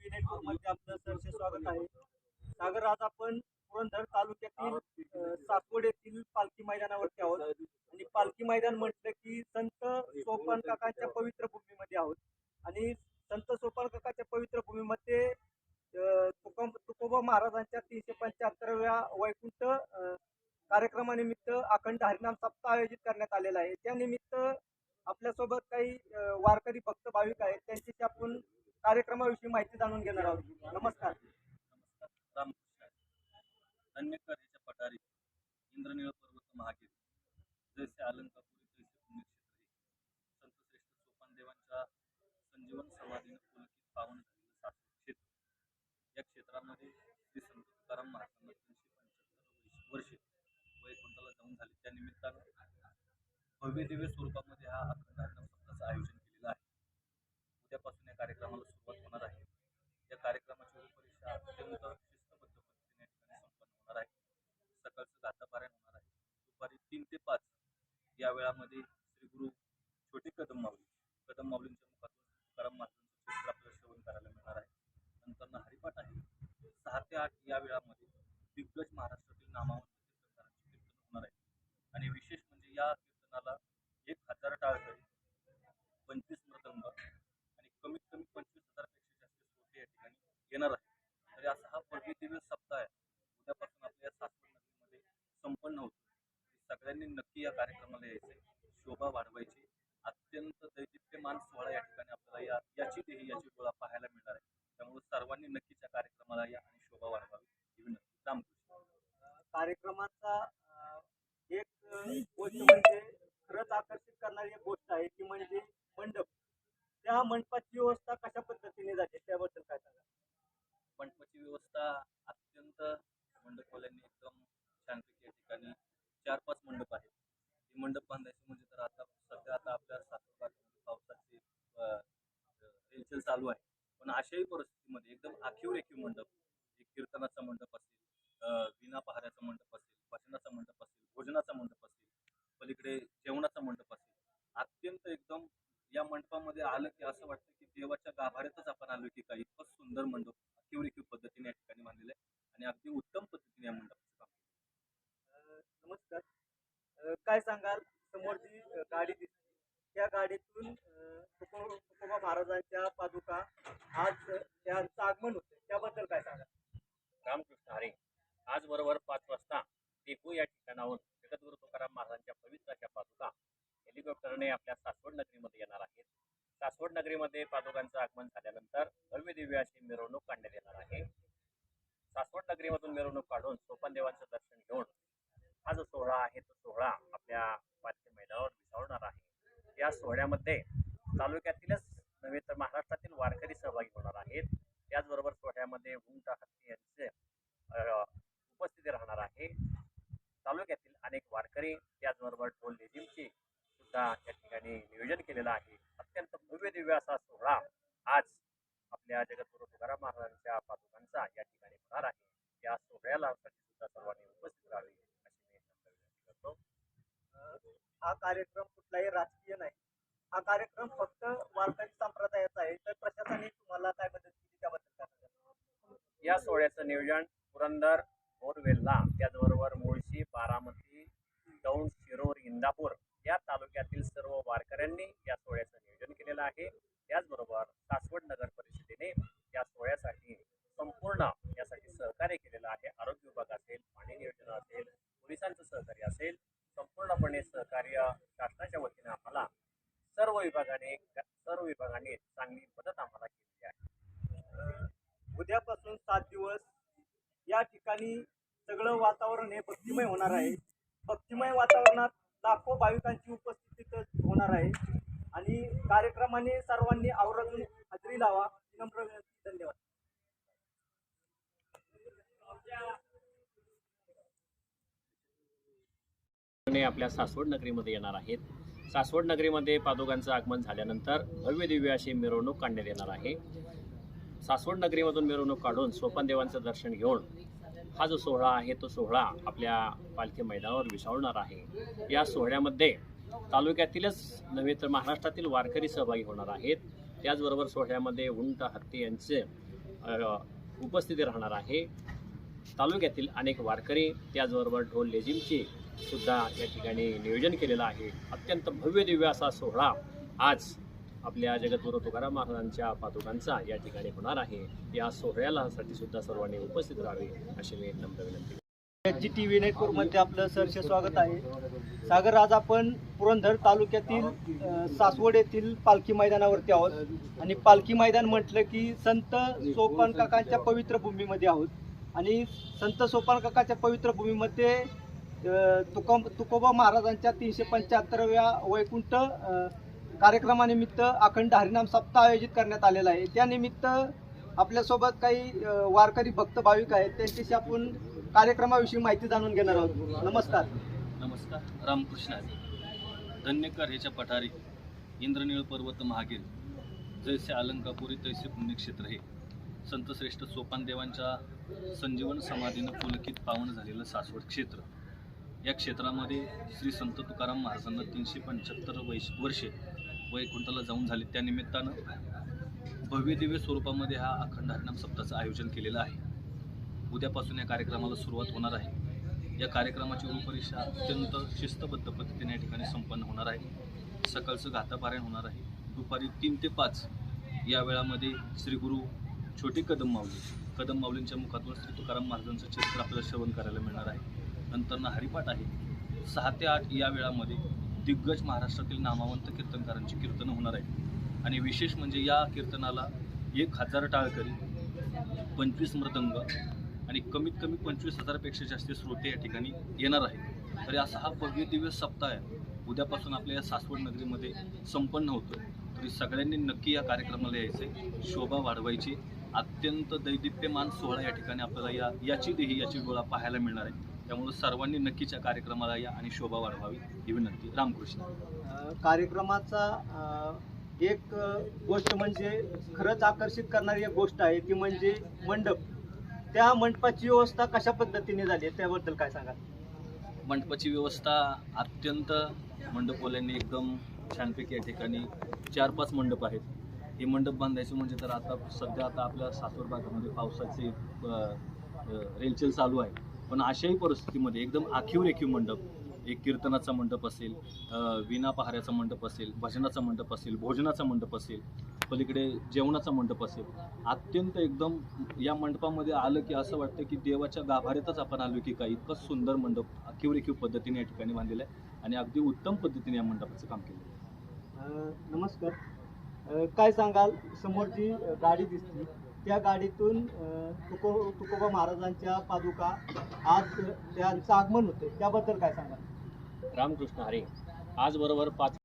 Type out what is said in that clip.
नेटवर्कमध्ये आपलं सरसे स्वागत आहे. सागर आज आपण पुरंदर तालुक्यातील अ, सासवड येथील पालखी मैदानावरती आहोत. आणि पालखी मैदान म्हटलं की संत सोपान काकांच्या पवित्र भूमीमध्ये आहोत. आणि संत सोपान काकाच्या पवित्र भूमीमध्ये तुकोबा महाराजांच्या तीनशे पंच्याहत्तरव्या वैकुंठ कार्यक्रमानिमित्त अखंड हरिनाम सप्ताह आयोजित करण्यात आलेला आहे. त्यानिमित्त आपल्यासोबत काही वारकरी भक्त भाविक आहेत. त्यांच्याशी आपण कार्यक्रमाविषयी माहिती जाणून घेणार आहोत. नमस्कार. धन्यकर याच्या पठारी इंद्रनीळ पर्वत महागीर जैसे अलंकापुरी तैसे पुण्यक्षेत्र हे. सोपान सोपानदेवांच्या संजीवन समाधीने पुलकित पावन झालेलं शास्त्र क्षेत्र. या क्षेत्रामध्ये श्री संत तुकाराम महाराजांना तीनशे पंच्याहत्तर वर्षे वैकुंठाला जाऊन झाले. त्या निमित्तानं भव्य दिव्य स्वरूपात हा अखंड हरिनाम सप्ताहाचं आयोजन केलेलं आहे उद्यापासून या कार्यक्रमाला सुरुवात होणार आहे या कार्यक्रमाची रूपरेषा अत्यंत शिस्तबद्ध पद्धतीने या ठिकाणी संपन्न होणार आहे सकाळचं गातापारायण होणार आहे दुपारी तीन ते पाच या वेळामध्ये श्री गुरु छोटे कदम माऊली कदम माऊलींच्या मुखातून तुकाराम महाराजांचं चित्र आपल्याला श्रवण करायला मिळणार आहे. नंतर हरिपाठ आहे. सहा ते आठ या वेळामध्ये दिग्गज महाराष्ट्रातील नामावंत कीर्तनकारांचे कीर्तन होणार आहे. आणि विशेष म्हणजे या कीर्तनाला एक हजार टाळकरी पंचवीस मृदंग आणि कमीत कमी पंचवीस हजारपेक्षा जास्त श्रोते या ठिकाणी येणार आहे तर असा हा भव्य दिव्य सप्ताह आहे उद्यापासून आपल्या सासवड नगरीमध्ये संपन्न होतो सगळ्यांनी नक्की या कार्यक्रमाला यायचे शोभा वाढवायची. अत्यंत दैदिप्यमान सोहळा या ठिकाणी आपल्याला या याची देही याची गोळा पाहायला मिळणार आहे. त्यामुळे सर्वांनी नक्कीच या कार्यक्रमाला या आणि शोभा वाढवावी. ही विनंती. रामकृष्ण कार्यक्रमाचा एक गोष्ट म्हणजे खरंच आकर्षित करणारी एक गोष्ट आहे ती म्हणजे मंडप. त्या मंडपाची व्यवस्था कशा पद्धतीने जाते त्याबद्दल काय सांगा मंडपाची व्यवस्था अत्यंत मंडपवाल्यांनी एकदम छानपैकी या ठिकाणी चार पाच मंडप आहेत हे मंडप बांधायचे म्हणजे तर आता सध्या आता आपल्या सासरवाडीमध्ये पावसाची अं, रेलचेल चालू आहे पण अशाही परिस्थितीमध्ये एकदम आखीव रेखीव मंडप एक कीर्तनाचा मंडप असेल विना पहाऱ्याचा मंडप असेल भजनाचा मंडप असेल भोजनाचा मंडप असेल पलीकडे जेवणाचा मंडप असेल अत्यंत एकदम या मंडपामध्ये आलं की असं वाटतं की देवाच्या गाभाऱ्यातच आपण आलो की काही इतकं सुंदर मंडप आखीव रेखीव पद्धतीने या ठिकाणी बांधलेलं आहे आणि अगदी उत्तम पद्धतीने या मंडपाचं काम नमस्कार. काय सांगाल? समोर जी गाडी दिसते त्या गाडीतून अ, महाराजांच्या पादुका आज त्यांचं आगमन होतं. त्याबद्दल काय सांगा रामकृष्ण हरे आज बरोबर पाच वाजता टेकू या ठिकाणाहून जगद्गुरु तुकाराम महाराजांच्या पवित्राच्या पादुका हेलिकॉप्टरने आपल्या सासवड नगरीमध्ये येणार आहेत. सासवड नगरीमध्ये पादुकांचं आगमन झाल्यानंतर भव्य दिव्य अशी मिरवणूक काढण्यात येणार आहे. सासवड नगरीमधून मिरवणूक काढून सोपान देवांचं दर्शन घेऊन हा जो सोहळा आहे तो सोहळा आपल्या पाचशे मैदानावर विसावणार आहे. या सोहळ्यामध्ये तालुक्यातीलच नव्हे तर महाराष्ट्रातील वारकरी सहभागी होणार आहेत. त्याचबरोबर सोहळ्यामध्ये उंट हत्ती यांचे उपस्थिती राहणार आहे. तालुक्यातील अनेक वारकरी त्याचबरोबर ढोल लेझिमची सुद्धा या ठिकाणी नियोजन केलेलं आहे. अत्यंत भव्य दिव्य असा सोहळा आज आपल्या जगद्गुरु तुकाराम महाराजांच्या पादुकांचा या ठिकाणी होणार आहे. या सोहळ्याला सुद्धा सर्वांनी उपस्थित राहावे अशी मी करतो. हा कार्यक्रम कुठलाही राजकीय नाही. हा कार्यक्रम फक्त वारकरी संप्रदायाचा आहे. तर प्रशासनाने तुम्हाला काय मदत केली त्याबद्दल या सोहळ्याचं नियोजन पुरंदर बोरवेल्ला त्याचबरोबर मुळशी बारामती दौंड शिरोर इंदापूर या तालुक्यातील सर्व वारकऱ्यांनी या सोहळ्याचं नियोजन केलेलं आहे. त्याचबरोबर सासवड नगर परिषदेने या सोहळ्यासाठी संपूर्ण यासाठी सहकार्य केलेलं आहे. आरोग्य विभाग असेल पाणी नियोजन असेल पोलिसांचं सहकार्य असेल संपूर्णपणे सहकार्य शासनाच्या वतीने आम्हाला सर्व विभागाने सर्व विभागाने चांगली मदत आम्हाला केलेली आहे उद्यापासून सात दिवस या ठिकाणी सगळं वातावरण हे भक्तिमय होणार आहे. भक्तिमय वातावरणात लाखो भाविकांची उपस्थिती होणार आहे. आणि कार्यक्रमाने सर्वांनी आवर्जून हजेरी लावा. विनम्र विनंती. धन्यवाद. आपल्या सासवड नगरीमध्ये येणार आहेत. सासवड नगरीमध्ये पादुकांचं आगमन झाल्यानंतर भव्य दिव्य अशी मिरवणूक काढण्यात येणार आहे. सासवड नगरीमधून मिरवणूक काढून स्वपनदेवांचं दर्शन घेऊन हा जो सोहळा आहे तो सोहळा आपल्या पालखी मैदानावर विसावणार आहे. या सोहळ्यामध्ये तालुक्यातीलच नव्हे तर महाराष्ट्रातील वारकरी सहभागी होणार आहेत. त्याचबरोबर सोहळ्यामध्ये उंट हत्ती यांचे उपस्थिती राहणार आहे. तालुक्यातील अनेक वारकरी त्याचबरोबर ढोल लेझिमची सुद्धा या ठिकाणी नियोजन केलेलं आहे. अत्यंत भव्य दिव्य असा सोहळा आज आपल्या जगद्गुरू तुकाराम महाराजांच्या पादुकांचा या ठिकाणी होणार आहे. या सोहळ्याला साठी सुद्धा सर्वांनी उपस्थित राहावे अशी मी नम्र विनंती जी टी व्ही नेटवर्कमध्ये आपलं सहर्ष स्वागत आहे. सागर आज आपण पुरंदर तालुक्यातील सासवड येथील पालखी मैदानावरती आहोत. आणि पालखी मैदान म्हटलं की संत सोपान काकांच्या पवित्र भूमीमध्ये आहोत. आणि संत सोपान काकाच्या पवित्र भूमीमध्ये तुकोबा महाराजांच्या तीनशे पंच्याहत्तरव्या वैकुंठ कार्यक्रमानिमित्त अखंड हरिनाम सप्ताह आयोजित करण्यात आलेला आहे. त्यानिमित्त आपल्यासोबत काही वारकरी भक्त भाविक आहेत त्यांच्याशी आपण कार्यक्रमाविषयी माहिती जाणून घेणार आहोत. नमस्कार. नमस्कार. रामकृष्ण धन्यकर ह्याच्या पठारी इंद्रनीळ पर्वत महागीर. जैसे अलंकापुरी तैसे पुण्यक्षेत्र हे. संतश्रेष्ठ सोपानदेवांच्या संजीवन समाधीनं पुलकित पावन झालेलं सासवड क्षेत्र. या क्षेत्रामध्ये श्री संत तुकाराम महाराजांना तीनशे पंच्याहत्तर वैश वर्षे वैकुंठाला जाऊन झाले त्या निमित्तानं भव्य दिव्य स्वरूपामध्ये हा अखंड हरिनाम सप्ताहाचं आयोजन केलेलं आहे. उद्यापासून या कार्यक्रमाला सुरुवात होणार आहे. या कार्यक्रमाची रूपरेषा अत्यंत शिस्तबद्ध पद्धतीने या ठिकाणी संपन्न होणार आहे. सकाळचं घातापारायण होणार आहे. दुपारी तीन ते पाच या वेळामध्ये श्री गुरु छोटी कदम माऊली कदम माऊलींच्या मुखातून श्री तुकाराम महाराजांचं चित्र आपल्याला श्रवण करायला मिळणार आहे. नंतरनं हरिपाठ आहे. सहा ते आठ या वेळामध्ये दिग्गज महाराष्ट्रातील नामवंत कीर्तनकारांची कीर्तनं होणार आहेत. आणि विशेष म्हणजे या कीर्तनाला एक हजार टाळकरी पंचवीस मृदंग आणि कमीत कमी पंचवीस हजारापेक्षा जास्त श्रोते या ठिकाणी येणार आहेत. तरी असा हा भव्य दिव्य सप्ताह आहे उद्यापासून आपल्या या सासवड नगरीमध्ये संपन्न होतो. तरी सगळ्यांनी नक्की या कार्यक्रमाला यायचे. शोभा वाढवायची. अत्यंत दैदिप्यमान सोहळा या ठिकाणी आपल्याला या याची देही याची डोळा पाहायला मिळणार आहे. त्यामुळे सर्वांनी नक्कीच या कार्यक्रमाला या आणि शोभा वाढवावी ही विनंती. रामकृष्ण. कार्यक्रमाचा एक गोष्ट म्हणजे खरंच आकर्षित करणारी एक गोष्ट आहे ती म्हणजे मंडप. त्या मंडपाची व्यवस्था कशा पद्धतीने झाली आहे त्याबद्दल काय सांगाल? मंडपाची व्यवस्था अत्यंत मंडपवाल्यांनी एकदम छानपैकी या ठिकाणी चार पाच मंडप आहेत. हे मंडप बांधायचे म्हणजे तर आता सध्या आता आपल्या सासवड भागामध्ये पावसाचे रेलचेल चालू आहे. पण अशाही परिस्थितीमध्ये एकदम आखीव रेखीव मंडप एक कीर्तनाचा मंडप असेल विना पहाऱ्याचा मंडप असेल भजनाचा मंडप असेल भोजनाचा मंडप असेल पलीकडे जेवणाचा मंडप असेल अत्यंत एकदम या मंडपामध्ये आलं की असं वाटतं की देवाच्या गाभाऱ्यातच आपण आलो की काय इतकं सुंदर मंडप आखीव रेखीव पद्धतीने या ठिकाणी बांधलेलं आहे आणि अगदी उत्तम पद्धतीने या मंडपाचं काम केलं आहे. नमस्कार. काय सांगाल? समोर जी गाडी दिसली. त्या गाडीतून तुको तुकोबा महाराजांच्या पादुका आज त्यांचं आगमन होते त्याबद्दल काय सांगा रामकृष्ण हरी आज बरोबर पाच